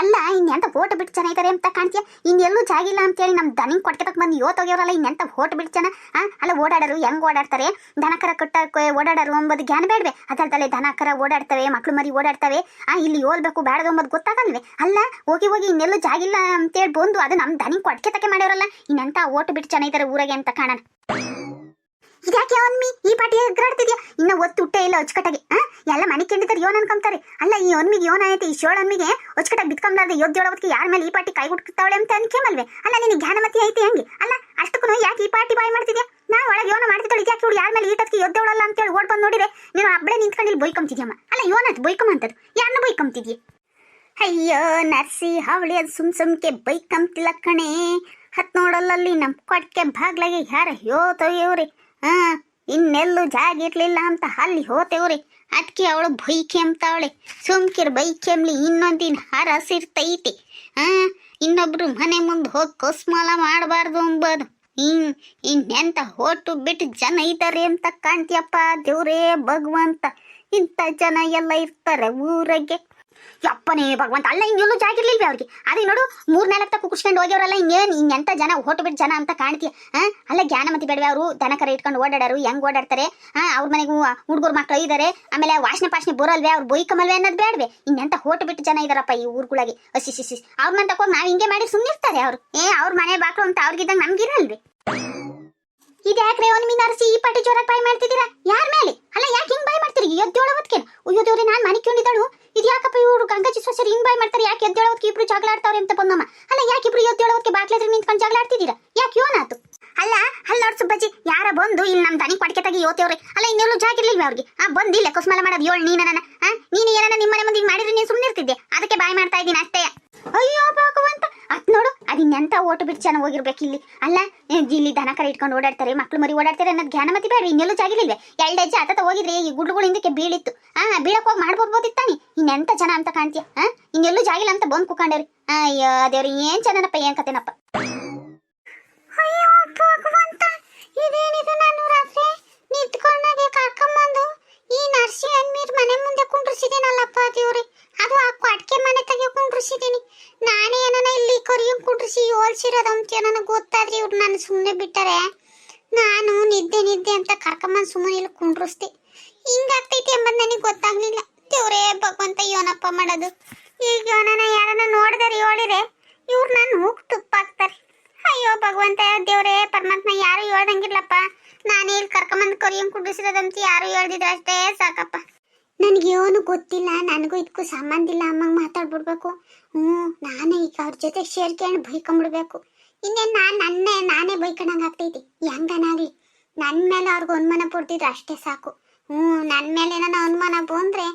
ಅಲ್ಲ ಇನ್ನೆಂತ ಓಟ್ ಬಿಟ್ಟು ಇದಾರೆ ಅಂತ ಕಾಣ್ತೀಯ? ಇನ್ನೆಲ್ಲೂ ಜಾಗಿಲ್ಲ ಅಂತೇಳಿ ನಮ್ಮ ದನಿಂಗ್ ಕೊಡ್ಕೆತಕ್ ಬಂದು ಯೋತೋಗ್ಯವ್ರಲ್ಲ ಇನ್ನೆಂತ ಓಟ್ ಬಿಟ್ಟು ಜನ ಅಲ್ಲ, ಓಡಾಡರು ಹೆಂಗ್ ಓಡಾಡ್ತಾರೆ? ದನ ಕರ ಕಟ್ಟಕ್ಕೆ ಓಡಾಡರು ಎಂಬುದು ಜ್ಞಾನ ಬೇಡವೆ. ಅದರದಲ್ಲೇ ದನ ಕರ ಓಡಾಡ್ತವೆ, ಮಕ್ಳು ಮರಿ ಓಡಾಡ್ತವೆ. ಆ, ಇಲ್ಲಿ ಓಲ್ಬೇಕು ಬೇಡದು ಅಂಬೋದು ಗೊತ್ತಾಗಲ್ವೇ? ಅಲ್ಲ, ಹೋಗಿ ಹೋಗಿ ಇನ್ನೆಲ್ಲೂ ಜಾಗಿಲ್ಲ ಅಂತೇಳಿ ಬಂದು ಅದು ನಮ್ಮ ದನಿಂಗ್ ಕೊಡ್ಕೆ ತಕ್ಕೆ ಇನ್ನೆಂತ ಓಟ್ ಬಿಟ್ಟು ಇದಾರೆ ಊರಾಗೆ ಅಂತ ಕಾಣಣ. ಇದ್ಯಾಕೆ ಅವನ್ಮಿ ಈ ಪಾಟಿ ಎಗ್ರಾಡ್ತಿದ್ಯಾ? ಇನ್ನ ಒತ್ತು ಹುಟ್ಟೆ ಇಲ್ಲ ಅಚ್ಚುಕಟ್ಟಾಗಿ ಎಲ್ಲ ಮನೆ ಕೆಂಡಿದ್ರೆ ಯೋನ್ ಅನ್ಕೊಂತಾರೆ ಅಲ್ಲ, ಈ ಒನ್ಮಿಗೆ ಯೋನ್ ಆಯ್ತು, ಈ ಶೋಳ ಒನ್ಮಿಗೆ ಅಚ್ಚುಕಟ್ಟಾಗಿ ಬಿತ್ಕೊಂಡ್ಲಾರ್ದೆ ಯೋದ್ಯೊಳವತ್ಗೆ ಯಾರ ಮೇಲೆ ಈ ಪಾಟಿ ಕೈ ಹುಟ್ಟುತ್ತಾವಳೆ ಅಂತ ಅನ್ಕೇಮಲ್ವೇ ಅಲ್ಲ, ನಿನಗೆ ಜ್ಞಾನಮತಿ ಐತಿ ಹೆಂಗೆ? ಅಲ್ಲ, ಅಷ್ಟಕ್ಕೂ ಯಾಕೆ ಈ ಪಾಟಿ ಬಾಯ್ ಮಾಡ್ತಿದ್ಯಾ? ನಾ ಒಳಗೆ ಯೋನ ಮಾಡ್ತಿದ್ದಾಳೆ ಯಾಕೆ ಇವಳು ಯಾರ ಮೇಲೆ ಈಟತ್ಗೆ ಅಂತ ಅಂತೇಳಿ ಓಡ್ ಬಂದು ನೋಡಿದ್ರೆ ನೀನು ಹಬ್ಬಳೆ ನಿಂತ್ಕೊಂಡು ಇಲ್ಲಿ ಬೈಕೊಂತಿದ್ಯಮ್ಮ ಅಲ್ಲ ಯೋನತ್ ಬೈಕೊಂಬಂತದ್ದು ಯಾರನ್ನ ಬೈಕೊಂತಿದ್ಯಾ ಅಯ್ಯೋ ನರ್ಸಿ ಹಾವಳಿ ಅದು ಸುಮ್ ಸುಮ್ಕೆ ಬೈಕಂತಿಲ್ಲ ಕಣೆ. ಹತ್ ನೋಡಲ್ಲಲ್ಲಿ ನಮ್ ಕೊಟ್ಕೆ ಬಾಗ್ಲಾಗೆ ಯಾರ ಯೋತವ್ರಿ ಹಾ, ಇನ್ನೆಲ್ಲೂ ಜಾಗ ಇರ್ಲಿಲ್ಲ ಅಂತ ಅಲ್ಲಿ ಹೋತೇವ್ರಿ ಅದಕ್ಕೆ ಅವಳು ಬೈಕೆ ಸುಮ್ಕಿರ್ ಬೈಕೆ ಇನ್ನೊಂದಿನ ಹರಸಿರ್ತೈತಿ. ಹಾ, ಇನ್ನೊಬ್ರು ಮನೆ ಮುಂದೆ ಹೋಗಿ ಕೊಸ್ಮಾಲ ಮಾಡಬಾರ್ದು ಅಂಬದು. ಹ್ಮ್ ಇನ್ನೆಂತ ಹೊಟ್ಟು ಬಿಟ್ಟು ಜನ ಇದ್ದಾರೆ ಅಂತ ಕಾಣ್ತಿಯಪ್ಪ ದೇವ್ರೇ ಭಗವಂತ. ಇಂಥ ಜನ ಎಲ್ಲ ಇರ್ತಾರೆ ಊರಾಗೆ. ಯಪ್ಪನೇ, ಭಗವಂತ, ಅಲ್ಲ ಇನ್ನೆಲ್ಲೂ ಜಾಗ ಇರ್ಲಿಲ್ವೇ ಅವ್ರಿಗೆ? ಅದೇ ನೋಡು, ಮೂರ್ ನಾಲ್ಕು ತಕ್ಕ ಕುಕ್ಸ್ಕೊಂಡು ಹೋಗ್ಯವ್ರಲ್ಲ ಹಿಂಗೆ ಇನ್ನೆಂತ ಜನ ಹೊಟ್ಟು ಬಿಟ್ಟು ಜನ ಅಂತ ಕಾಣ್ತೀಯ? ಹಾಂ ಅಲ್ಲ ಜ್ಞಾನಮತಿ ಬೇಡವೆ ಅವರು? ದನ ಕರೆ ಇಟ್ಕೊಂಡು ಓಡಾಡರು, ಹೆಂಗ್ ಓಡಾಡ್ತಾರೆ? ಹಾಂ ಅವ್ರ ಮನೆಗೂ ಹುಡುಗರು ಮಕ್ಕಳು ಇದ್ದಾರೆ ಆಮೇಲೆ ವಾಸನೆ ಪಾಸನೆ ಬರಲ್ವೇ? ಅವ್ರು ಬೈಕಮಲ್ವೇ ಅನ್ನೋದು ಬೇಡವೆ? ಇನ್ನೆಂತ ಹೊಟ್ಟು ಬಿಟ್ಟು ಜನ ಇದಾರಪ್ಪ ಈ ಊರುಗಳಿಗೆ? ಅಸಿ ಸಿಸಿ ಅವ್ರ ಮನೆ ತಕೊಂಡು ನಾವು ಹಿಂಗೆ ಮಾಡಿ ಸುಮ್ಮನಿರ್ತಾರೆ ಅವ್ರು. ಏ, ಅವ್ರ ಮನೆ ಬಾಕ್ಲು ಅಂತ ಅವ್ರಿಗಿದ್ದಂಗೆ ನಮ್ಗಿರಲ್ವೇ? ಇದ್ಯಾಕ್ರೆ ಒಂದು ಮೀನಾರಿಸಿ ಈ ಪಾಟಿ ಜೋರಾಗಿ ಬಾಯ್ ಮಾಡ್ತಿದ್ದೀರಾ? ಯಾರ ಮೇಲೆ? ಅಲ್ಲ, ಯಾಕೆ ಹಿಂಗ್ ಬಾಯ್ ಮಾಡ್ತೀರಿ? ಎದ್ದೇಳೋವತ್ಕೆ ಅಯ್ಯೋ ದೇವ್ರೆ, ನಾನು ಮನಿಕೊಂಡಿದ್ದಳು ಇದು ಯಾಕಪ್ಪ ಇವರು ಗಂಗಾಜಿ ಸೊಸೆರು ಹಿಂಗ್ ಬಾಯ್ ಮಾಡ್ತಾರೆ? ಯಾಕೆ ಎದ್ದೇಳೋವತ್ಕೆ ಇಬ್ರು ಜಗಳ ಆಡ್ತಾವ್ರೆ ಅಂತ ಬಂದಮ್ಮ ಅಲ್ಲ, ಯಾಕೆ ಇಬ್ರು ಎದ್ದೇಳೋವತ್ಕೆ ಬಾಕ್ಲೆದ್ರ ನಿಂತ್ಕೊಂಡು ಜಗಳ ಆಡ್ತಿದ್ದೀರಾ? ಯಾಕೆ ಯೋನಾತು ಅಲ್ಲ ಅಲ್ಲ ನೋಡ್ ಸುಬ್ಬಜ್ಜಿ, ಯಾರ ಬಂದು ಇಲ್ಲಿ ನಮ್ಮ ದನಿ ಪಟಕೆ ತೆಗಿ ಯೋತೇವ್ರೆ ಅಲ್ಲ, ಇನ್ನೆಲ್ಲೂ ಜಾಗ ಇರ್ಲಿಲ್ವ ಅವ್ರಿಗೆ? ಆ, ಬಂದು ಇಲ್ಲ ಕುಸ್ಮಲ ಮಾಡೋದು. ಏಳು ನೀನ ನನ್ನ ನೀನು ಏನನ್ನ ನಿಮ್ಮ ಮನೆ ಮುಂದೆ ಮಾಡಿದ್ರೆ ನೀನು ಸುಮ್ಮನೆ ಇರ್ತಿದ್ದೆ. ಅದಕ್ಕೆ ಬಾಯ್ ಮಾಡ್ತಾ ಇದ್ದೀನಿ ಅಷ್ಟೇ. ಅಯ್ಯೋ, ಭಾಗವಂತ! ಅತ್ ನೋಡು ಅದಿನ್ನೆಂತ ಓಟು ಬಿಟ್ಟು ಚೆನ್ನಾಗಿ ಹೋಗಿರ್ಬೇಕು ಇಲ್ಲಿ. ಅಲ್ಲ ಇಲ್ಲಿ ದನ ಕರೆ ಇಟ್ಕೊಂಡು ಓಡಾಡ್ತಾರೆ, ಮಕ್ಳು ಮರಿ ಓಡಾಡ್ತಾರೆ ಅನ್ನೋದು ಜ್ಞಾನ ಮತ್ತೆ ಬೇಡ ಇನ್ನೆಲ್ಲೂ ಜಾಗಿರ್ಲಿಲ್ವೇ ಎರಡು ಹೆಜ್ಜೆ ಆತ ಹೋಗಿದ್ರೆ ಈ ಗುಡ್ಡುಗಳು ಹಿಂದಕ್ಕೆ ಬೀಳಿತ್ತು. ಆ, ಬೀಳಕ್ ಹೋಗಿ ಮಾಡ್ಬೋದ್ಬೋದಿತ್ತಾನೆ ಇನ್ನೆಂತ ಜನ ಅಂತ ಕಾಣ್ತೀಯ? ಆ? ಇನ್ನೆಲ್ಲೂ ಜಾಗಿಲ್ಲ ಅಂತ ಬಂದು ಕುಕೊಂಡವ್ರಿ. ಅಯ್ಯೋ, ದೇವ್ರಿ, ಏನ್ ಜನನಪ್ಪ, ಏನ್ ಕತೆನಪ್ಪ? ಅಯ್ಯೋ ಇದೇನಿದು ನಾನು ರಾತ್ರಿ ನಿಂತ್ಕೊಂಡಾಗೆ ಕರ್ಕೊಂಬಂದು ಈ ನರ್ಸಿ ಅನ್ಮೀರ್ ಮನೆ ಮುಂದೆ ಕುಂಡ್ರಿಸಿದ್ದೀನಲ್ಲಪ್ಪ ದೇವ್ರಿ. ಅದು ಆ ಕೊಟ್ಕೆ ಮನೆ ತೆಗೆ ಕುಂಡ್ರಿಸಿದ್ದೀನಿ ನಾನೇ ಏನನ ಇಲ್ಲಿ ಕೊರಿಯಂ ಕುಂಡ್ರಿಸಿ ಹೋಲ್ಸಿರೋದಂತ ನನಗೆ ಗೊತ್ತಾದ್ರೆ ಇವ್ರು ನಾನು ಸುಮ್ಮನೆ ಬಿಟ್ಟರೆ. ನಾನು ನಿದ್ದೆ ನಿದ್ದೆ ಅಂತ ಕರ್ಕೊಂಬಂದು ಸುಮ್ಮನೆ ಇಲ್ಲಿ ಕುಂಡ್ರಿಸ್ದೆ. ಹಿಂಗಾಗ್ತೈತಿ ಎಂಬುದು ನನಗೆ ಗೊತ್ತಾಗ್ಲಿಲ್ಲ. ದೇವ್ರೇ, ಭಗವಂತ ಯೋನಪ್ಪ ಮಾಡೋದು? ಈಗ ಯೋನನ ಯಾರನ್ನ ನೋಡಿದಾರೆ, ಹೇಳಿದ್ರೆ ಇವ್ರು ನಾನು ಹೋಗಿ ತುಪ್ಪಾಕ್ತಾರೆ ಅಯ್ಯೋ, ಭಗವಂತ, ದೇವ್ರೇ, ಪರಮಾತ್ಮ ಯಾರು ಹೇಳ್ದಂಗಿಲ್ಲಪ್ಪ. ನಾನೇ ಇಲ್ಲಿ ಕರ್ಕೊಂಬಂದು ಕೊರಿಯಂ ಕುಡಿಸಿರೋದಂತ ಯಾರು ಹೇಳ್ದಿದ್ರು ಅಷ್ಟೇ ಸಾಕಪ್ಪ. ನನಗೆ ಏನು ಗೊತ್ತಿಲ್ಲ, ನನಗೂ ಇದಕ್ಕೂ ಸಂಬಂಧ ಇಲ್ಲ, ಅಮ್ಮಂಗೆ ಮಾತಾಡ್ಬಿಡ್ಬೇಕು. ಹ್ಞೂ, ನಾನೇ ಈಗ ಅವ್ರ ಜೊತೆ ಸೇರ್ಕೊಂಡು ಬೈಕೊಂಬಿಡ್ಬೇಕು. ಇನ್ನೇನು ನಾನು ನನ್ನೇ, ನಾನೇ ಬೈಕೊಂಡಂಗೆ ಆಗ್ತೈತಿ. ಹೆಂಗನಾಗ್ಲಿ? ನನ್ನ ಮೇಲೆ ಅವ್ರಿಗೆ ಅನುಮಾನ ಪಡ್ತಿದ್ರು ಅಷ್ಟೇ ಸಾಕು. ಹ್ಞೂ ನನ್ನ ಮೇಲೆ ನನ್ನ ಅನುಮಾನ ಬಂದರೆ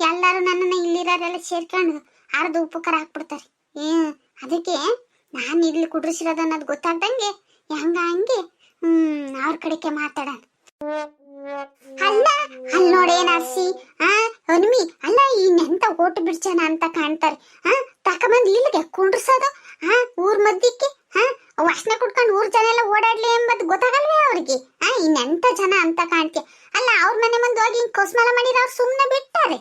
ಎಲ್ಲರೂ ನನ್ನನ್ನು ಇಲ್ಲಿರೋರೆಲ್ಲ ಸೇರ್ಕೊಂಡು ಅರ್ಧ ಉಪಕಾರ ಹಾಕ್ಬಿಡ್ತಾರೆ ಹ್ಞೂ, ಅದಕ್ಕೆ ನಾನು ಇಲ್ಲಿ ಕುಡ್ರಿಸಿರೋದು ಅನ್ನೋದು ಗೊತ್ತಾಗ್ದಂಗೆ ಹೆಂಗ ಹಂಗೆ? ಹ್ಮ್ ಅವ್ರ ಕಡೆಗೆ ಮಾತಾಡ ಅಲ್ಲ ಅಲ್ ನೋಡೇ ನರ್ಸಿ ಆ ಹನುಮಿ ಅಲ್ಲ ಈ ನೆಂತ ಓಟು ಬಿಡ್ಸೋಣ ಅಂತ ಕಾಣ್ತಾರೆ. ಆ ತಕೊಂಬಂದು ಇಲ್ಲಿಗೆ ಕುಂಡ್ರಸೋದು? ಆ ಊರ್ ಮದ್ಯಕ್ಕೆ ಆ ವಾಸನೆ ಕುಡ್ಕೊಂಡು ಊರ್ ಜನ ಎಲ್ಲ ಓಡಾಡ್ಲಿ ಎಂಬುದು ಗೊತ್ತಾಗಲ್ವೇ ಅವ್ರಿಗೆ? ಆ ಈ ನೆಂತ ಜನ ಅಂತ ಕಾಣ್ತೀಯ? ಅಲ್ಲ ಅವ್ರ ಮನೆ ಮುಂದೆ ಹೋಗಿ ಹಿಂಗ್ ಕೊಸ್ಮಲ ಮಾಡಿದ್ರೆ ಅವ್ರು ಸುಮ್ಮನೆ ಬಿಟ್ಟಾರೆ?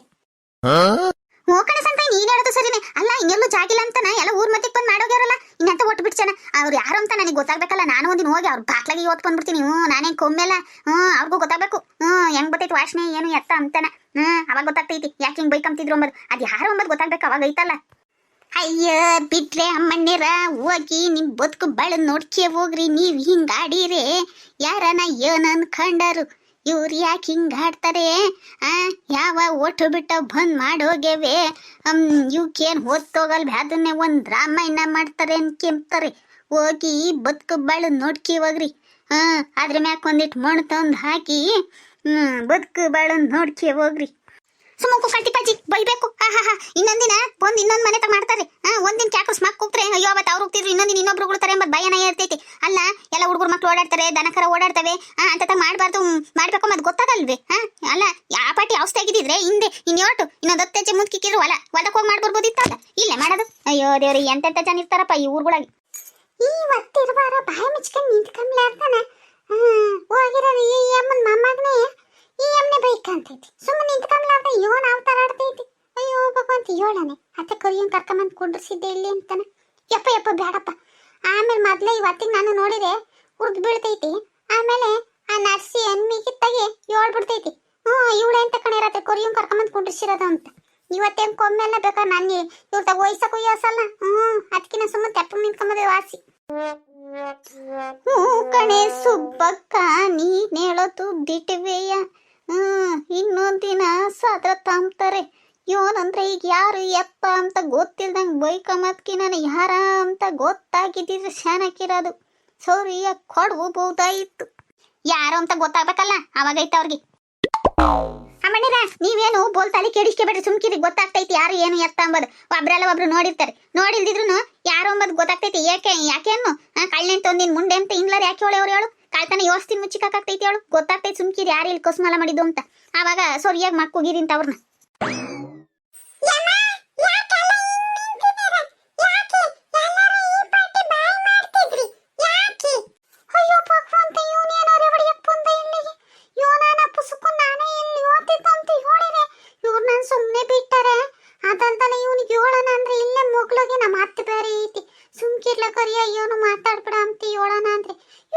ಮೋಕಣ ಸಂತ ನೀನ್ ಹೇಳೋದು ಸರಿನೇ. ಅಲ್ಲ ಹಿಂಗೆಲ್ಲೂ ಜಾಗಿಲ್ಲ ಅಂತನ? ಎಲ್ಲ ಊರ್ ಮಧ್ಯಕ್ಕೆ ಬಂದು ಮಾಡೋಗ್ಯಾರಲ್ಲ ಇನ್ನಂತ ಒಟ್ಟು ಬಿಡ್ಸಣ ಅವ್ರು ಯಾರು ಅಂತ ನನಗೆ ಗೊತ್ತಾಗ್ಬೇಕಲ್ಲ, ನಾನು ಒಂದಿನ ಹೋಗಿ ಅವ್ರ ಬಾಕ್ಲಾಗಿ ಓದ್ಕೊಂಡ್ಬಿಡ್ತೀನಿ ಹ್ಞೂ ನಾನೇ ಕೊಮ್ಮೆಲ್ಲ ಹ್ಞೂ ಅವ್ರಿಗೂ ಗೊತ್ತಾಗ್ಬೇಕು. ಹ್ಞೂ ಹೆಂಗ್ ಗೊತ್ತೈತಿ ವಾಸನೆ ಏನು ಎತ್ತ ಅಂತಾನೆ. ಹ್ಞೂ ಅವಾಗ ಗೊತ್ತಾಗ್ತೈತಿ. ಯಾಕೆ ಹಿಂಗೆ ಬೈಕಂತಿದ್ರು ಅಂಬದು. ಅದು ಯಾರು ಅಂಬದು ಗೊತ್ತಾಗ್ಬೇಕು, ಅವಾಗ ಐತಲ್ಲ. ಅಯ್ಯ, ಬಿಟ್ರೆ ಅಮ್ಮಣ್ಣಿರ, ಹೋಗಿ ನಿಮ್ ಬದುಕು ಬಳ ನೋಡ್ಕೆ ಹೋಗ್ರಿ, ನೀವು ಹಿಂಗ್ ಆಡಿರಿ, ಯಾರನ ಏನ್ ಅನ್ಕಂಡರು ಇವ್ರು ಯಾಕೆ ಹಿಂಗ್ ಆಡ್ತಾರೆ? ಆ, ಯಾವ ಓಟು ಬಿಟ್ಟ ಬಂದ್ ಮಾಡೋಗ್ಯವೆ ಇವಕ್ಕೇನ್ ಹೊತ್ತೋಗಲ್ ಅದನ್ನೇ ಒಂದ್ ರಾಮಾಯಣ ಮಾಡ್ತಾರೆ ಅನ್ಕೆಂಬ್ತಾರೆ ಹೋಗಿ ಬದುಕು ಬಾಳು ನೋಡ್ಕಿ ಹೋಗ್ರಿ. ಹಾ, ಅದ್ರ ಮ್ಯಾಕ್ ಒಂದಿಟ್ಟು ಮಣ್ಣು ತಂದು ಹಾಕಿ, ಹ್ಮ್, ಬದುಕು ಬಾಳ ನೋಡ್ಕಿ ಹೋಗ್ರಿ. ಸುಮ್ಮಕು ಕಟ್ಟಿಪಾಜಿ ಬೈಬೇಕು. ಹಾ ಹಾ ಹಾ ಇನ್ನೊಂದಿನ ಬಂದು ಇನ್ನೊಂದ್ ಮನೆ ತಗ ಮಾಡ್ತಾರೆ. ಹಾ ಒಂದಿನ ಕ್ಯಾಕು ಸ್ಮಾಕ್ ಕೂತ್ರೆ ಅಯ್ಯೋ ಅವತ್ತು ಅವ್ರು ಹೋಗ್ತಿದ್ರು ಇನ್ನೊಂದಿನ ಇನ್ನೊಬ್ರು ಉಳ್ತಾರೆ ಎಂಬ ಭಯನ ಇರ್ತೈತಿ. ಅಲ್ಲ, ಎಲ್ಲ ಹುಡುಗರು ಮಕ್ಳು ಓಡಾಡ್ತಾರೆ, ದನಕರ ಓಡಾಡ್ತವೆ. ಹಾ, ಅಂತ ಮಾಡಬಾರ್ದು, ಮಾಡ್ಬೇಕು ಮತ್ತೆ ಗೊತ್ತಾಗಲ್ವೇ? ಹಾ, ಅಲ್ಲ, ಯಾ ಪಾಟಿ ಔಷಧಿ ಆಗಿದ್ರೆ ಹಿಂದೆ ಇನ್ನೋಟು ಇನ್ನೊಂದು ಹತ್ತು ಹೆಜ್ಜೆ ಮುಂದ್ಕಿಕ್ಕಿದ್ರು ಹೊಲ ಹೊಲಕ್ಕೆ ಹೋಗಿ ಮಾಡ್ಬರ್ಬೋದಿತ್ತಲ್ಲ ಇಲ್ಲೇ, ಮಾಡೋದು. ಅಯ್ಯೋ, ದೇವ್ರಿ, ಎಂತೆಂತ ಜನ ಇರ್ತಾರಪ್ಪ ಈ ಊರುಗಳಾಗಿ. ಈ ಮತ್ತಿರುವಾರ ಬಾಯಿ ಮುಚ್ಕೊಂಡು ನಿಂತ್ಕೊಂಡ್ಲಾರ್ದಾನ ಹೋಗಿರೋದು ಈ ಅಮ್ಮನ ಮೊಮ್ಮಗನೇ? ಈ ಅಮ್ಮನೆ ಬೈಕಂತೈತಿ. ಸುಮ್ಮನೆ ನಿಂತ್ಕೊಂಡ್ಲಾರ್ದ ಇವನ್ ಅವತಾರ ಆಡ್ತೈತಿ ಅಯ್ಯೋ, ಭಗವಂತ ಹೇಳನೆ ಅತ್ತೆ ಕರಿಯನ್ ಕರ್ಕೊಂಬಂದು ಕುಂಡ್ರಿಸಿದ್ದೆ ಇಲ್ಲಿ ಅಂತಾನೆ. ಯಪ್ಪ ಯಪ್ಪ ಬೇಡಪ್ಪ ಆಮೇಲೆ ಮೊದ್ಲೇ ಇವತ್ತಿಗೆ ನಾನು ನೋಡಿದೆ ಉರ್ದು ಬೀಳ್ತೈತಿ. ಆಮೇಲೆ ಆ ನರ್ಸಿ ಎನ್ಮಿಗಿತ್ತಾಗೆ ಹೇಳ್ಬಿಡ್ತೈತಿ ಹ್ಞೂ, ಇವಳೆ ಅಂತ ಕಣಿರತ್ತೆ ಕೊರಿಯನ್ ಕರ್ಕೊಂಬಂದು ಕುಂಡ್ರಿಸಿರೋದು ಅಂತ. ಇವತ್ತೇನ್ ಕೊಮ್ಮೆಲ್ಲ ಬೇಕಾ ನಾನು ಇವ್ರ ವಯಸ್ಸಕ್ಕೂ ಯೋಸಲ್ಲ ಹ್ಞೂ ಅದಕ್ಕಿನ್ನ ಸುಮ್ಮನೆ ತೆಪ್ಪ ನಿಂತ್ಕೊಂಬದೆ ವಾಸಿ. ಕಣೆ ಸುಬ್ಬಕ್ಕ ನೀನ್ ಹೇಳೋದು ಬಿಟ್ವೆಯ ಹ್ಮ್ ಇನ್ನೊಂದಿನ ಸಾದ್ರ ತಾಂಬ್ತಾರೆ. ಇವನಂದ್ರೆ ಈಗ ಯಾರು ಎಪ್ಪ ಅಂತ ಗೊತ್ತಿಲ್ದಂಗೆ ಬೈಕಮತ್ಕಿ ನಾನು ಯಾರ ಅಂತ ಗೊತ್ತಾಗಿದ್ದಿದ್ರೆ ಶಾನಕ್ಕಿರೋದು ಸೌರಿಯ ಕೊಡ್ಬೋದಾಯಿತ್ತು ಯಾರು ಅಂತ ಗೊತ್ತಾಗ್ಬೇಕಲ್ಲ, ಅವಾಗೈತೆ ಅವ್ರಿಗೆ. ಅಮ್ಮಣ್ಣಿರ, ನೀವೇನು ಬೋಲ್ತಾಲಿ ಕೇಳಿಸ್ಕೊಬೇಡ್ರಿ, ಸುಮ್ಕಿರಿ, ಗೊತ್ತಾಗ್ತೈತಿ, ಯಾರು ಏನು ಎತ್ತ ಅಂಬದು. ಒಬ್ರಲ್ಲ ಒಬ್ರು ನೋಡಿರ್ತಾರೆ. ನೋಡಿಲ್ದಿದ್ರು ಯಾರು ಅಂಬದು ಗೊತ್ತಾಗ್ತೈತಿ ಯಾಕೆ ಯಾಕೇನು ಕಳ್ಳೆಂತ ಒಂದಿನ ಮುಂಡೆ ಅಂತ ಇನ್ಲಾರ ಯಾಕೆ ಹೇಳಿ ಅವ್ರು ಹೇಳು? ಕಾಳ್ತಾನೆ ಯೋಸ್ತಿ ಮುಚ್ಚಿಕಾಗ್ತೈತಿ ಹೇಳು? ಗೊತ್ತಾಗ್ತೈತಿ ಸುಮ್ಕಿರಿ, ಯಾರು ಇಲ್ಲಿ ಕೊಸ್ಮಾಲ ಮಾಡಿದ್ದು ಅಂತ. ಆವಾಗ ಸೊರಿಯಾಗಿ ಮಕ್ಕೋಗಿರಿ ಅಂತ ಅವ್ರನ್ನ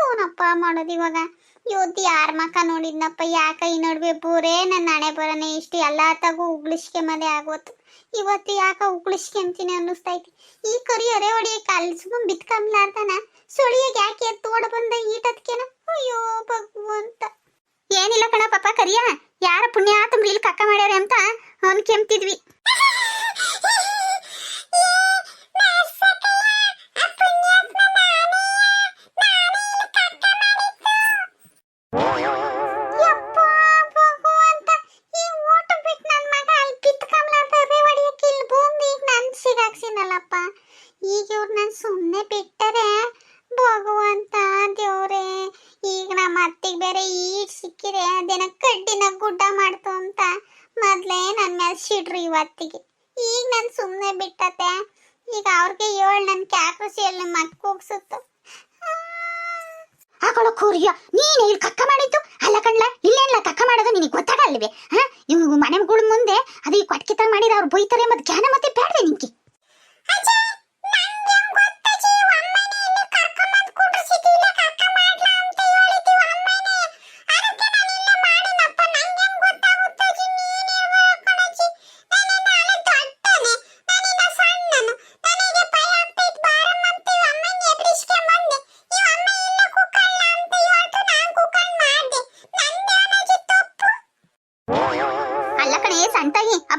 ಇವನಪ್ಪ ಮಾಡೋದು ಇವಾಗ. ಇವತ್ತು ಯಾರ ಮಕ್ಕ ನೋಡಿದ್ನಪ್ಪ, ಯಾಕ ಈ ನಡುವೆ ಬೂರೇ ನನ್ನ ಹಣೆ ಬರನೆ ಇಷ್ಟು ಎಲ್ಲ ತಗು ಉಗ್ಳಿಸ್ಕೆ ಮದೆ ಆಗೋತು. ಇವತ್ತು ಯಾಕ ಅನ್ನಿಸ್ತಾ ಅನ್ನಿಸ್ತೈತಿ ಈ ಕರಿ ಅರೆ ಹೊಡಿಯಕ್ಕೆ ಅಲ್ಲಿ ಸುಮ್ಮನೆ ಬಿತ್ಕೊಂಬ್ಲಾರ್ದನ ಸುಳಿಯಾಗ ಯಾಕೆ ಓಡ ಬಂದ ಈಟದ್ಕೇನ? ಅಯ್ಯೋ ಭಗವಂತ. ಏನಿಲ್ಲ ಕಣ ಪಾಪ ಕರಿಯ. ಯಾರ ಪುಣ್ಯ ತುಂಬ ಇಲ್ಲಿ ಕಕ್ಕ ಮಾಡ್ಯಾರ ಅಂತ ಅವ್ನು ಕೆಮ್ತಿದ್ವಿ. ಬೇರೆ ಈಟ್ ಸಿಕ್ಕಿದೆ, ಅದೇನ ಕಡ್ಡಿನ ಗುಡ್ಡ ಮಾಡ್ತು ಅಂತ. ಮೊದ್ಲೇ ನನ್ನ ಮೇಲೆ ಸಿಡ್ರಿ ಇವತ್ತಿಗೆ. ಈಗ ನಾನು ಸುಮ್ಮನೆ ಬಿಟ್ಟತೆ. ಈಗ ಅವ್ರಿಗೆ ಏಳು ನನ್ನ ಕ್ಯಾಕ್ರಸಿಯಲ್ಲಿ ಮಕ್ಕ ಹೋಗ್ಸುತ್ತು ಹಾಕೊಳ್ಳೋ ಕೋರಿಯ. ನೀನೇ ಇಲ್ಲಿ ಕಕ್ಕ ಮಾಡಿದ್ದು? ಅಲ್ಲ ಕಣ್ಲ ಇಲ್ಲೇನಿಲ್ಲ ಕಕ್ಕ ಮಾಡೋದು? ನಿನಗೆ ಗೊತ್ತಾಗಲ್ವೇ? ಹಾ? ಇವ್ ಮನೆಗಳ ಮುಂದೆ ಅದು ಈ ತರ ಮಾಡಿದ್ರೆ ಅವ್ರು ಬೈತಾರೆ ಮತ್ತೆ ಜ್ಞಾನ ಮತ್ತೆ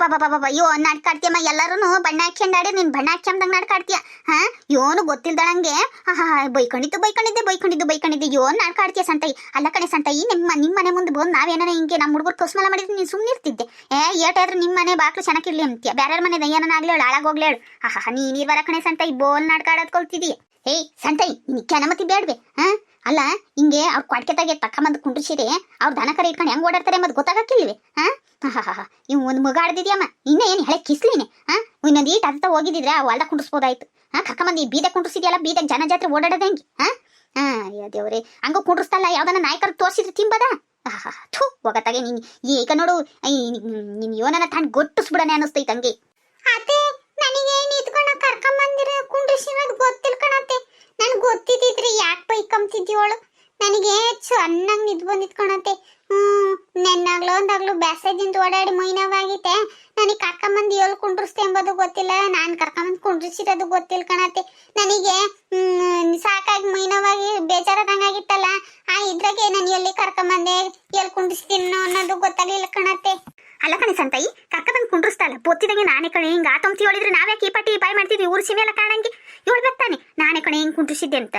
ಸಂತಾಗಿ ಅಬ್ಬಬ್ಬಬ್ಬ ಅಯ್ಯೋ ನಾಡ್ಕಾಡ್ತೀಯಮ್ಮ ಎಲ್ಲರೂ ಬಣ್ಣ ಹಾಕ್ಯಂಡಾಡಿ ನೀನು ಬಣ್ಣ ಹಾಕ್ಯಂದಂಗ್ ಹಾ? ಯೋನು ಗೊತ್ತಿಲ್ದಳಂಗೆ ಹಾ ಬೈಕೊಂಡಿದ್ದು, ಬೈಕೊಂಡಿದ್ದೆ ಬೈಕೊಂಡಿದ್ದು, ಬೈಕೊಂಡಿದ್ದೆ. ಯೋನ್ ನಾಡ್ಕಾಡ್ತೀಯ ಸಂತೈ? ಅಲ್ಲ ಕಣೆ ಸಂತೈ ನಿಮ್ಮ ನಿಮ್ಮ ಮನೆ ಮುಂದೆ ಬಂದು ನಾವೇನೋ ಹಿಂಗೆ ನಮ್ಮ ಹುಡುಗರು ಕಸ್ಮಲ ಮಾಡಿದ್ರೆ ನೀನು ಸುಮ್ಮನೆ ಇರ್ತಿದ್ದೆ. ಏ ಏಟಾದ್ರೂ ನಿಮ್ಮ ಮನೆ ಬಾಕ್ಲು ಚೆನ್ನಾಗಿರ್ಲಿ ಅಂತೀಯ. ಬೇರೆ ಮನೆ ದಯ್ಯನಾಗ್ಲಿ ಹೇಳು ಹಾಳಾಗೋಗ್ಲಿ ಹೇಳು. ಹಾ ನೀ ಇರ್ವರ ಕಣೆ ಸಂತೈ ಬೋಲ್ ನಾಡ್ಕಾಡೋದ್ ಕೊಲ್ತಿದೀಯ ಏಯ್, ಸಂತೈ, ನಿನ್ ಕೆನಮತಿ ಬೇಡ್ವೆ, ಹಾ? ಅಲ್ಲ, ಹಿಂಗೆ ಅವ್ರ ಕೊಡ್ಕೆ ತೆಗೆ ತಕ್ಕಂಬಂದು ಕುಂಡ್ರಿಸಿರಿ, ಅವ್ರ ದನ ಕರೆ ಇಟ್ಕೊಂಡು ಹೆಂಗ್ ಓಡಾಡ್ತಾರೆ ಮತ್ತೆ ಗೊತ್ತಾಗಕ್ಕಿಲ್ವಿ, ಹಾ? ಹಾ ಇವ್ ಒಂದು ಮಗ ಆಡ್ದಿದ್ಯಮ್ಮ, ಇನ್ನ ಏನು ಹಳೆ ಕಿಸ್ಲಿನಿ, ಹಾ? ಇನ್ನೊಂದು ಈಟ್ ಅಂತ ಹೋಗಿದ್ರೆ ಆ ಹೊಲ್ದಾಗ ಕುಂಡ್ರಿಸ್ಬೋದಾಯ್ತು, ಹಾ? ಕಕ್ಕಂಬಂದು ಈ ಬೀದ ಕುಂಡ್ರಿಸಿದ್ಯಲ್ಲ ಬೀದಾಗ ಜನ ಜಾತ್ರೆ ಓಡಾಡೋದು ಹೆಂಗೆ, ಹಾ? ಹಾ, ಅಯ್ಯೋ ದೇವ್ರೆ, ಹಂಗ ಕುಂಡ್ರಿಸ್ತಲ್ಲ ಯಾವ್ದನ್ನ ನಾಯಕರು ತೋರಿಸಿದ್ರೆ ತಿಂಬದ? ಥೂ ಹೋಗತ್ತಾಗೆ ನೀನ್ ಈಗ ನೋಡು ನಿನ್ ಯೋನನ ತಾಂಡ್ ಗೊಟ್ಟಿಸ್ಬಿಡನೆ ಅನಿಸ್ತೈತೆ ಹಂಗೆ. ಅದೇ ನನಗೆ ನಿಂತ್ಕೊಂಡ ಕರ್ಕೊಂಬಂದಿರ ಕುಂಡ್ರಿಸಿರೋದು ಗೊತ್ತಿಲ್ಲ ಕಣತ್ತೆ, ನನಗೆ ಗೊತ್ತಿದ್ದಿದ್ರೆ ಯಾಕೆ ಬೈಕಂತಿದ್ದೀವಳು ನನಗೆ ಚೆನ್ನಾಗಿ ನಿದ್ ಬಂದಿದ್ ಕಣತ್ತೆ. ಹ್ಮ್, ನೆನ್ನಾಗ್ಲೋ ಒಂದಾಗ್ಲೂ ಬ್ಯಾಸದಿಂದ ಓಡಾಡಿ ಮೈನವಾಗೈತೆ. ನನಗೆ ಕರ್ಕೊಂಬಂದು ಏಳು ಕುಂಡ್ರಿಸ್ತೆ ಎಂಬುದು ಗೊತ್ತಿಲ್ಲ. ನಾನು ಕರ್ಕೊಂಬಂದು ಕುಂಡ್ರಿಸಿರೋದು ಗೊತ್ತಿಲ್ಲ ಕಣತ್ತೆ. ನನಗೆ ಸಾಕಾಗಿ ಮೈನವಾಗಿ ಬೇಜಾರದಂಗಾಗಿತ್ತಲ್ಲ. ಆ ಇದ್ರಾಗೆ ನಾನು ಎಲ್ಲಿ ಕರ್ಕೊಂಬಂದೆ, ಎಲ್ಲಿ ಕುಂಡ್ರಿಸ್ತೀನೋ ಅನ್ನೋದು ಗೊತ್ತಾಗಲಿಲ್ಲ ಕಣತ್ತೆ. ಅಲ್ಲ ಕಣೆ ಸಂತಾಯಿ ಕಕ್ಕ ಬಂದ್ ಕುಂಡ್ರಿಸ್ತಾಳ ಬೊತ್ತಿದಂಗೆ ನಾನೇ ಕಣಿ. ಹಿಂಗ ಆತಂತಿ ಹೇಳಿದ್ರೆ ನಾವ್ಯಾಕೆ ಈ ಪಟ್ಟಿ ಬಾಯ್ ಮಾಡ್ತಿದ್ವಿ? ಊರು ಸೀಮೆ ಎಲ್ಲ ಕಾಣಂಗೆ. ಹೇಳ್ಬೇಕು ಬರ್ತಾನೆ. ನಾನೇ ಕಣೆ ಹಿಂಗೆ ಕುಂಡ್ರಿಸಿದ್ದೆ ಅಂತ.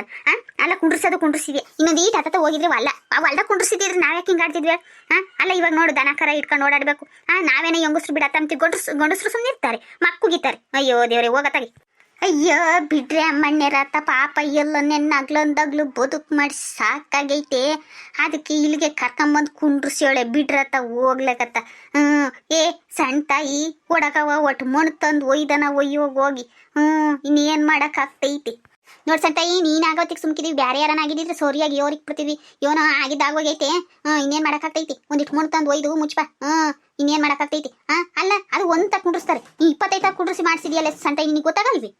ಅಲ್ಲ, ಕುಂಡ್ರಿಸೋದು ಕುಂಡ್ರಿಸಿದೆ ಇನ್ನೊಂದು ಈಟ್ ಹತ್ತ ಹೋಗಿದ್ರೆ ಅಲ್ಲ. ಆ ಹೊಲ್ದಾಗ ಕುಂಡ್ರಿಸಿದ್ರೆ ನಾವ್ಯಾಕೆ ಹಿಂಗ್ ಆಡ್ತಿದ್ವಿ? ಹಾ ಅಲ್ಲ, ಇವಾಗ ನೋಡು, ದನ ಕರ ಇಟ್ಕೊಂಡು ಓಡಾಡ್ಬೇಕು. ನಾವೇನೇ ಹೆಂಗಸ್ರು ಬಿಡತ್ತಂತ ಗಂಡಸ್ರು ಗಂಡಸ್ರು ಸುಮ್ಮನೆ ಇರ್ತಾರೆ. ಮಕ್ಕುಗಿತಾರೆ ಅಯ್ಯೋ, ದೇವ್ರೆ, ಹೋಗತ್ತಾಗಿ. ಅಯ್ಯೋ, ಬಿಡ್ರೆ ಅಮ್ಮಣ್ಣೆರತ್ತ ಪಾಪ, ಎಲ್ಲ ನೆನ್ನಾಗ್ಲೊಂದಾಗ್ಲು ಬದುಕು ಮಾಡಿ ಸಾಕಾಗೈತೆ. ಅದಕ್ಕೆ ಇಲ್ಲಿಗೆ ಕರ್ಕೊಂಬಂದು ಕುಂಡ್ರಿಸ್ಯೋಳೆ ಬಿಡ್ರತ್ತ ಹೋಗ್ಲಕತ್ತ. ಹ್ಞೂ ಏ ಸಣ್ಣ ತಾಯಿ ಕೊಡಕವ ಒಟ್ಟು ಮಣ್ಣು ತಂದು ಒಯ್ದನ ಒಯ್ಯೋಗಿ ಹೋಗಿ. ಹ್ಞೂ ಇನ್ನೇನು ಮಾಡೋಕ್ಕಾಗ್ತೈತಿ ನೋಡ್ ಸಂತಾಯಿ ನೀನ್ ಆಗೋತಿಗೆ ಸುಮ್ಕಿದೀವಿ ಬೇರೆ ಯಾರನ್ನ ಆಗಿದ್ರೆ ಸೋರಿಯಾಗಿ ಯೋರಿಗೆ ಬಿಡ್ತೀವಿ. ಯೋನೋ ಆಗಿದ್ದಾಗೋಗೈತೆ ಆಗೋಗೈತೆ ಇನ್ನೇನು ಮಾಡಕ್ಕಾಗ್ತೈತಿ ಒಂದಿಟ್ಟು ಮುಣ್ ತಂದು ಒಯ್ದು ಮುಚ್ಚಪ್ಪ ಹ್ಞೂ ಇನ್ನೇನ್ ಮಾಡೋಕ್ಕಾಗ್ತೈತಿ ಹಾ ಅಲ್ಲ ಅದು ಒಂದ್ ತಕ್ಕ ಕುಂಡ್ರಿಸ್ತಾರೆ. ನೀ ಇಪ್ಪತ್ತೈದು ತಕ್ ಕುಂಡ್ರಿಸಿ ಮಾಡಿಸಿದೆಯಲ್ಲ ಸಣ್ಣ ತಾಯಿ ನಿನಗೆ ಗೊತ್ತಾಗಲ್ವಿ?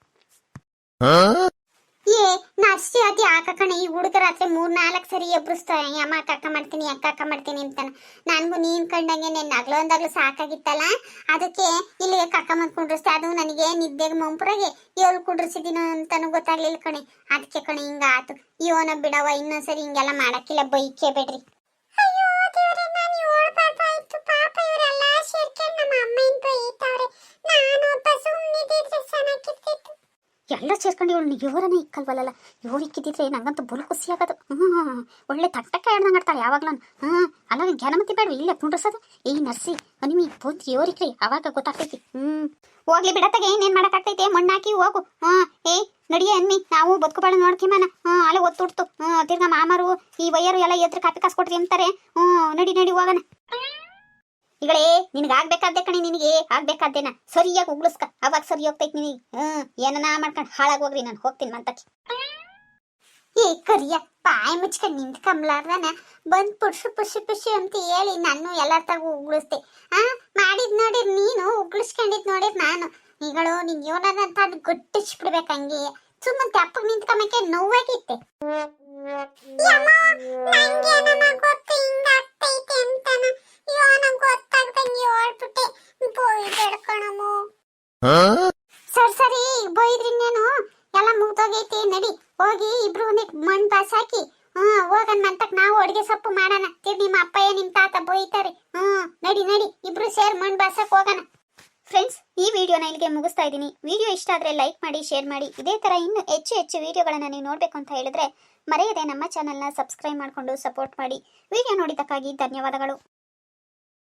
ಏ ನರ್ಸಿ ಈ ಹುಡುಗ ರಾತ್ರಿ ಮೂರ್ ನಾಲ್ಕು ಸರಿ ಎಬ್ಬಿಸ್ತಾರೆ ಅಮ್ಮ, ಅಕ್ಕ ಮಾಡ್ತೀನಿ, ಅಕ್ಕ ಅಕ್ಕ ಮಾಡ್ತೀನಿ ಅಂತಾನೆ. ನನಗೂ ನೀನ್ ಕಂಡಂಗೆ ನೆನ್ ಅಗ್ಲ ಒಂದಾಗ್ಲು ಸಾಕಾಗಿತ್ತಲ್ಲ? ಅದಕ್ಕೆ ಇಲ್ಲಿಗೆ ಕಕ್ಕ ಮಂದ್ ಕುಂಡ್ರಿಸ್ತೆ. ಅದು ನನಗೆ ನಿದ್ದೆಗೆ ಮಂಪುರಾಗಿ ಏಳು ಕುಂಡ್ರಿಸಿದೀನೋ ಅಂತಾನು ಗೊತ್ತಾಗ್ಲಿಲ್ಲ ಕಣೆ. ಅದಕ್ಕೆ ಕಣೆ ಹಿಂಗ ಆತು ಇವನ ಬಿಡವ ಇನ್ನೊಂದ್ಸರಿ ಹಿಂಗೆಲ್ಲ ಮಾಡಕ್ಕಿಲ್ಲ. ಬೈಕೆ ಬೇಡ್ರಿ. ಎಲ್ಲ ಸೇರ್ಕೊಂಡು ಇವಳು ಇಕ್ಕಲ್ವಲ್ಲ ಇವ್ರು ಇಕ್ಕಿದ್ದಿದ್ರೆ ನಂಗಂತೂ ಬುಲ್ ಖುಷಿ ಆಗೋದು. ಹ್ಮ್ ಒಳ್ಳೆ ತಟ್ಟಕ್ಕೆ ಹೇಳ್ದಂಗೆ ಆಡ್ತಾಳೆ ಯಾವಾಗ್ಲೂ ಹ್ಮ್ ಅಲ್ಲ ಜ್ಞಾನಮತಿ ಬೇಡ ಇಲ್ಲೇ ಕುಂಡ್ರಸೋದು. ಈ ನರ್ಸಿ ನಿಮಗೆ ಬಂದು ಇವರಿಕ್ರಿ ಅವಾಗ ಗೊತ್ತಾಗ್ತೈತಿ. ಹ್ಮ್. ಹೋಗ್ಲಿ ಬಿಡತ್ತಾಗೆ ಏನೇನು ಮಾಡೋಕ್ಕಾಗ್ತೈತೆ? ಮಣ್ಣಾಕಿ ಹೋಗು. ಹಾ ಏ ನಡಿಯೇ ಅನ್ಮಿ, ನಾವು ಬದುಕುಬಾಳ ಮನ ಹ್ಮ್, ಅಲ್ಲೇ ಒತ್ತುಡ್ತು. ಹ್ಮ್, ತಿರ್ಗಾ ಮಾಮರು, ಈ ವಯ್ಯರು ಎಲ್ಲ ಎದ್ರ ಕಾಪಿ ಕಾಸು ಕೊಡ್ರಿ ಅಂತಾರೆ. ಹ್ಮ್, ನಡಿ ನಡಿ, ಹೋಗೋಣ. ಈಗಳೇ ನಿನಗೆ ಆಗ್ಬೇಕಾದ್ದೆ ಕಣಿ ನಿನಗೆ ಆಗ್ಬೇಕಾದ್ದೇನ ಸರಿಯಾಗಿ ಉಗ್ಳಿಸ್ಕ. ಅವಾಗ ಸರಿ ಹೋಗ್ತೈತಿ ನಿನಗೆ. ಹ್ಮ್, ಏನನ ಮಾಡ್ಕೊಂಡು ಹಾಳಾಗಿ ಹೋಗ್ರಿ ನಾನು ಹೋಗ್ತೀನಿ ಮಂತಕ್ಕೆ ಏ, ಕರಿಯ ಬಾಯಿ ಮುಚ್ಕೊಂಡು ನಿಂತ್ಕೊಂಬ್ಲಾರ್ದನ ಬಂದ್ ಪುಡ್ಸು ಪುಷು ಪುಷಿ ಅಂತ ಹೇಳಿ ನಾನು ಎಲ್ಲಾರ ತಗೋ ಉಗ್ಳಿಸ್ದೆ. ಆ, ಮಾಡಿದ್ ನೋಡಿರ್ ನೀನು, ಉಗ್ಳಿಸ್ಕೊಂಡಿದ್ ನೋಡಿರ್ ನಾನು. ಈಗಳು ನಿನ್ ಯೋನದಂತ ಅದು ಗಟ್ಟಿಸ್ಬಿಡ್ಬೇಕು ಹಂಗೆ. ಸುಮ್ಮನೆ ತೆಪ್ಪಗ್ ನಿಂತ್ಕೊಂಬಕ್ಕೆ ನೋವಾಗಿತ್ತೆ ಗೊತ್ತು ಹಿಂಗಾಗ್ತೈತೆ ಅಂತಾನ. ಅಯ್ಯೋ ನಂಗೆ ಗೊತ್ತಾಗ್ದಂಗೆ ಹೇಳ್ಬಿಟ್ಟೆ. ಬೋಯ್ ಬೇಡ್ಕೊಳಮು ಸರ್ ಸರಿ ನೇನು ಎಲ್ಲ ಮುಗ್ದೋಗೈತಿ ನಡಿ. ಹೋಗಿ ಇಬ್ರು ಒಂದಿಟ್ ಮಣ್ ಬಾಸ್ ಹಾಕಿ. ಹಾ ಹೋಗನ್ ಮಂತಕ್ ನಾವು ಅಡ್ಗೆ ಸೊಪ್ಪು ಮಾಡೋಣ. ತಿರ್ ನಿಮ್ಮ ಅಪ್ಪಯ್ಯ ನಿಮ್ ತಾತ ಬೈತಾರೆ ಹ್ಮ್ ನಡಿ ನಡಿ. ಇಬ್ರು ಸೇರ್ ಮಣ್ ಬಾಸಕ್ ಹೋಗೋಣ. ಫ್ರೆಂಡ್ಸ್ ಈ ವಿಡಿಯೋನ ಇಲ್ಲಿಗೆ ಮುಗಿಸ್ತಾ ಇದ್ದೀನಿ. ವಿಡಿಯೋ ಇಷ್ಟ ಆದ್ರೆ ಲೈಕ್ ಮಾಡಿ ಶೇರ್ ಮಾಡಿ. ಇದೇ ತರ ಇನ್ನೂ ಹೆಚ್ಚು ಹೆಚ್ಚು ವಿಡಿಯೋಗಳನ್ನು ನೀವು ನೋಡಬೇಕು ಅಂತ ಹೇಳಿದ್ರೆ ಮರೆಯದೆ ನಮ್ಮ ಚಾನೆಲ್ನ ಸಬ್ಸ್ಕ್ರೈಬ್ ಮಾಡಿಕೊಂಡು ಸಪೋರ್ಟ್ ಮಾಡಿ. ವಿಡಿಯೋ ನೋಡಿದ್ದಕ್ಕಾಗಿ ಧನ್ಯವಾದಗಳು.